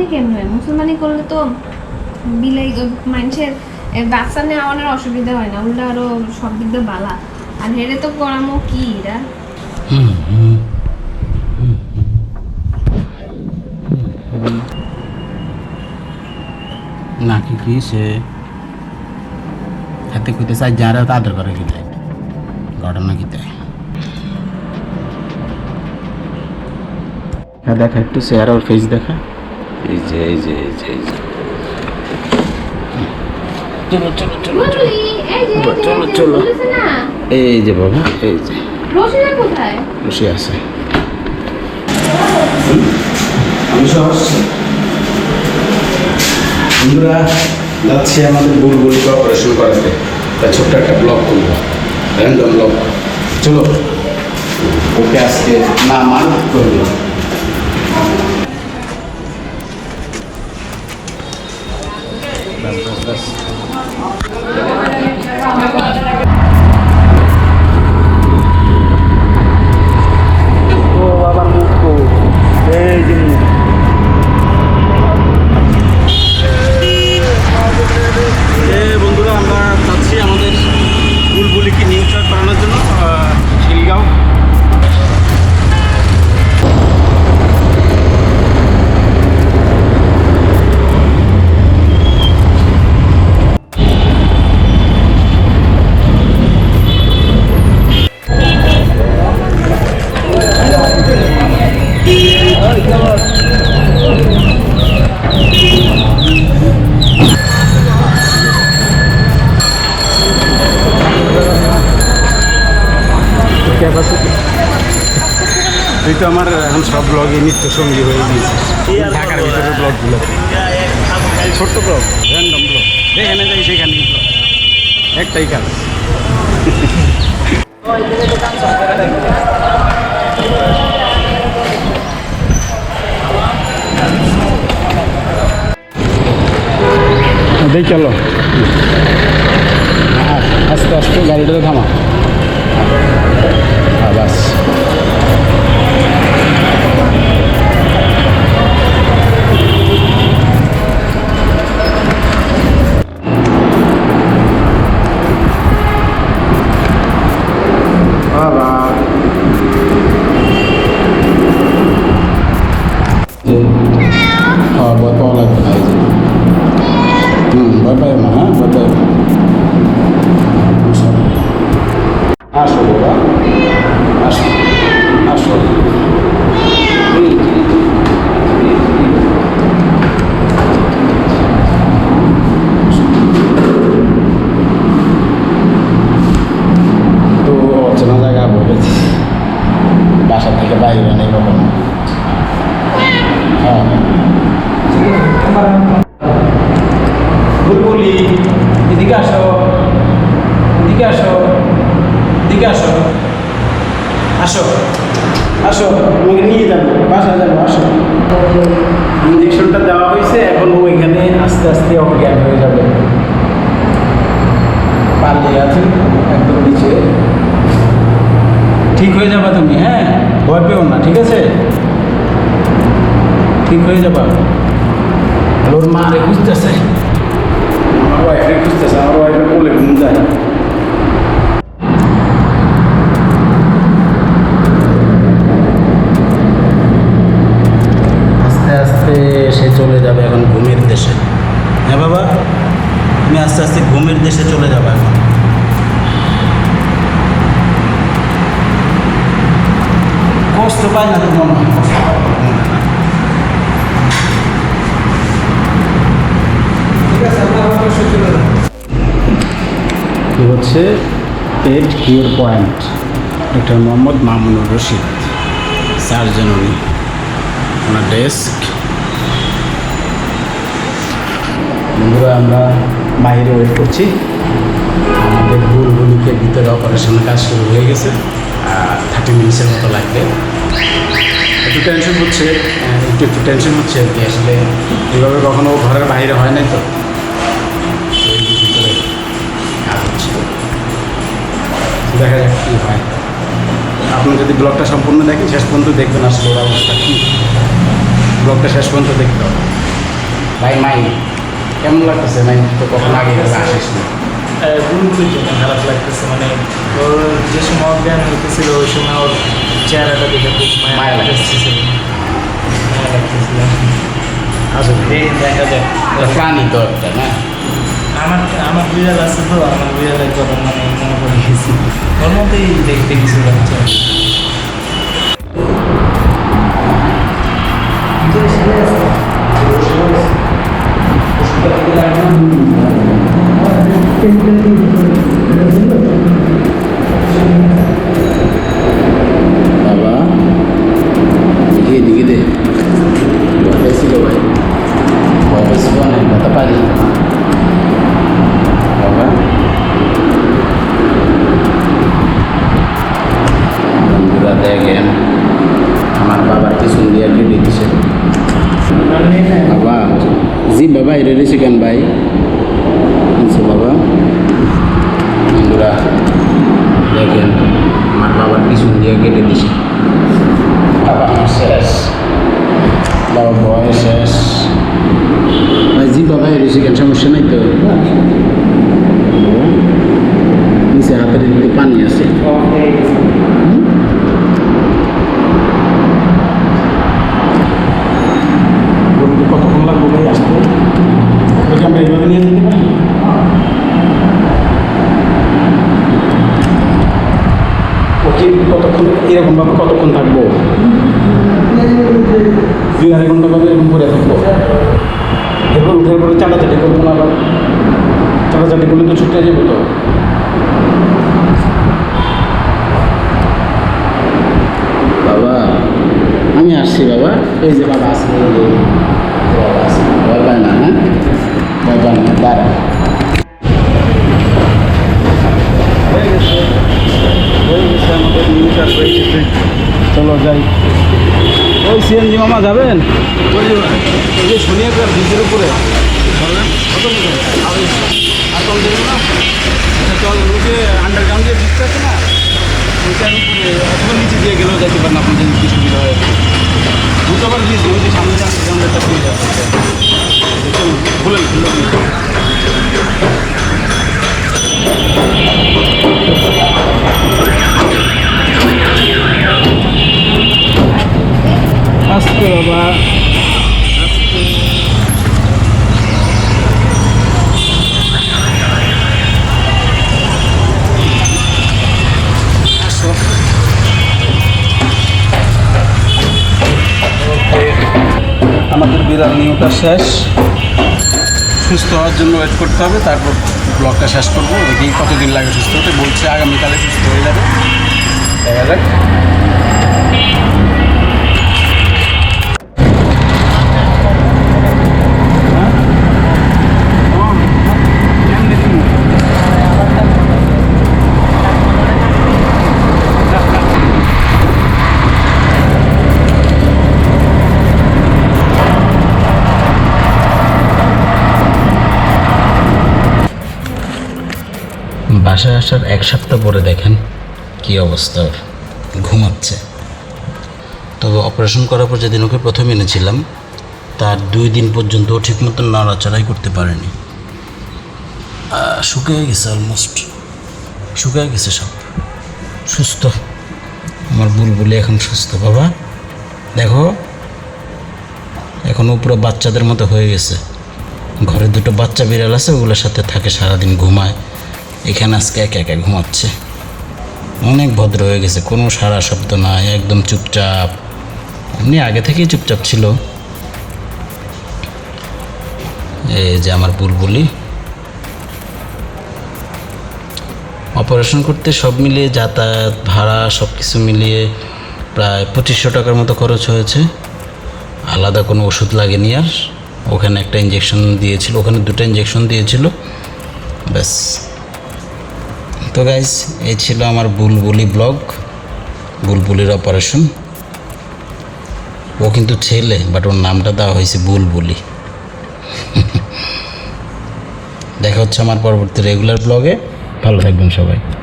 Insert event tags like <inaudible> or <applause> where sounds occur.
মুসলমানি কেমন হয়? মুসলমানি করলে তো বিলাই মানুষের বাচ্চা নেওয়ানোর অসুবিধা হয় না উল্টা আরও সব দিক দিয়ে বালা। আর হেরে তো করামো কি এরা নাকি কি সে হাতে কইতে চাই যারা তো আদর করে কিতাই ঘটনা কিতাই হ্যাঁ দেখা একটু চেহার ওর ফেস দেখা। এই যে এই যে এই যে এই যে। চলো চলো চলো চলো। চলো, চলো। এই যে বাবা এই যে। বসে আছে। আমি সব আসছি। বন্ধুরা যাচ্ছি আমাদের বুলবুলিকে অপারেশন করাতে। তাই ছোট্ট একটা ব্লগ করব র্যান্ডম ব্লগ চলো। ওকে আজকে না মান করব। তুই তো আমার এখন সব ব্লগে নিত্য সঙ্গী হয়ে গিয়েছিস ঢাকার ভিতরে ব্লগগুলো ছোট্ট ব্লগ র্যান্ডম ব্লগ যেখানে যাই সেখানে একটাই কাজ। দেখ চলো। আস্তে আস্তে গাড়িটাতে থামা। হুম ভয় পাই না হ্যাঁ ভয় পাই না আসো বাবা আসো আসো এই যে, এই যে, এই যে। তো অচেনা জায়গা বলেছি বাসা থেকে বাইরে নেই কখনো হ্যাঁ বুলবুলি এদিকে আসো এদিকে আসো এদিকে আসো আসো। আসো তোমাকে নিয়ে যাব বাসা যাব আসো। ইঞ্জেকশনটা দেওয়া হয়েছে, এখন ও এখানে আস্তে আস্তে অজ্ঞান হয়ে যাবে। পালিয়ে আছে একদম নিচে। ঠিক হয়ে যাবা তুমি হ্যাঁ? ভয় পেও না, ঠিক আছে? ঠিক হয়ে যাবা। ওর মা রে খুঁজতেছে। আমার ওয়াইফে খুঁজতেছে, আমার ওয়াইফে বলে ঘুম যায় আস্তে আস্তে সে চলে যাবে এখন ঘুমের দেশে হ্যাঁ বাবা তুমি আস্তে আস্তে ঘুমের দেশে চলে যাবে এখন। কষ্ট পায় না তোমার মা কষ্ট পায়। ঠিক আছে আপনার অবশ্যই চলে যাবে। এ হচ্ছে পেট cure point doctor Mohammad Mamunur Rashid. Surgeon উনি ওনার ডেস্ক বন্ধুরা, আমরা বাইরে ওয়েট করছি। আমাদের বুলবুলিকে ভিতরে অপারেশনের কাজ শুরু হয়ে গেছে। থার্টি মিনিটসের মতো লাগবে। একটু টেনশন হচ্ছে একটু একটু টেনশন হচ্ছে আর কি। আসলে এভাবে কখনো ঘরের বাইরে হয় নাই তো। দেখা যাক কী হয়। আপনি যদি ব্লগটা সম্পূর্ণ দেখেন, শেষ পর্যন্ত দেখবেন আসলে অবস্থা কী। ব্লগটা শেষ পর্যন্ত দেখতে হবে। বাই মাই কেমন লাগতেছে? মাই তো কখন আগে আসিস না। জন্য খারাপ লাগতেছে মানে ওর যে সময় অজ্ঞান হইতেছিল ওই সময় ওর চেহারাটা দেখে খুব মায়া লাগতেছিল। মায়া লাগতেছিল। আসলে দেখা যায় প্রাণী তো একটা না? আমার আমার বিড়াল আছে তো আমার বিড়ালের কথা মানে মনে পড়ে গেছি। ওর মধ্যেই দেখতে গেছিলাম বাবা dengan baik চাটাচাটি তো ছুটে যাব তো। বাবা আমি আসছি বাবা। এই যে বাবা আসছে বাবা আসছে। ভয় পায় না হ্যাঁ? ভয় পায় না দাঁড়া। চলো যাই। ওই সিএনজি মামা যাবেন? ওই যে ওই যে সোনিয়াগ্রাম ব্রিজের উপরে। আর- চল দেবেন না? চল যে আন্ডারগ্রাউন্ড যে ব্রিজটা আছে না উপরে, অথবা নিচে দিয়ে গেলেও যাইতে পারেন আপনাদের সুবিধা হয়। ব্রিজ, ওই যে সামনে যে আন্ডারগ্রাউন্ডেরটা ব্রিজ আছে। আস্তে বাবা, আমাদের বিড়াল নিয়োটা শেষ। সুস্থ হওয়ার জন্য ওয়েট করতে হবে, তারপর ব্লগটা শেষ করব। দেখি কতদিন লাগে সুস্থ হতে। বলছে আগামীকালে সুস্থ হয়ে যাবে। দেখা যাক। বাসায় আসার এক সপ্তাহ পরে দেখেন কি অবস্থা। ঘুমাচ্ছে। তবে অপারেশন করার পর যেদিন ওকে প্রথম এনেছিলাম, তার দুই দিন পর্যন্ত ও ঠিক মতন নড়াচড়াই করতে পারেনি। শুকিয়ে গেছে অলমোস্ট শুকিয়ে গেছে সব। সুস্থ। আমার বুলবুলি এখন সুস্থ, বাবা। দেখো, এখন ও পুরো বাচ্চাদের মতো হয়ে গেছে। ঘরে দুটো বাচ্চা বিড়াল আছে, ওগুলোর সাথে থাকে, সারাদিন ঘুমায়। এখানে আজকে একা একা ঘুমাচ্ছে। অনেক ভদ্র হয়ে গেছে, কোনো সারা শব্দ নাই, একদম চুপচাপ। এমনি আগে থেকেই চুপচাপ ছিল। এই যে আমার বুলবুলি। অপারেশন করতে সব মিলিয়ে যাতায়াত, ভাড়া সব কিছু মিলিয়ে প্রায় পঁচিশশো টাকার মতো খরচ হয়েছে। আলাদা কোনো ওষুধ লাগেনি আর। ওখানে একটা ইঞ্জেকশন দিয়েছিল, ওখানে দুটো ইঞ্জেকশন দিয়েছিল। ব্যাস। তো গাইজ এই ছিল আমার বুলবুলি ব্লগ বুলবুলির অপারেশন ও কিন্তু ছেলে বাট ওর নামটা দেওয়া হয়েছে বুলবুলি। <laughs> দেখা হচ্ছে আমার পরবর্তী রেগুলার ব্লগে ভালো থাকবেন সবাই।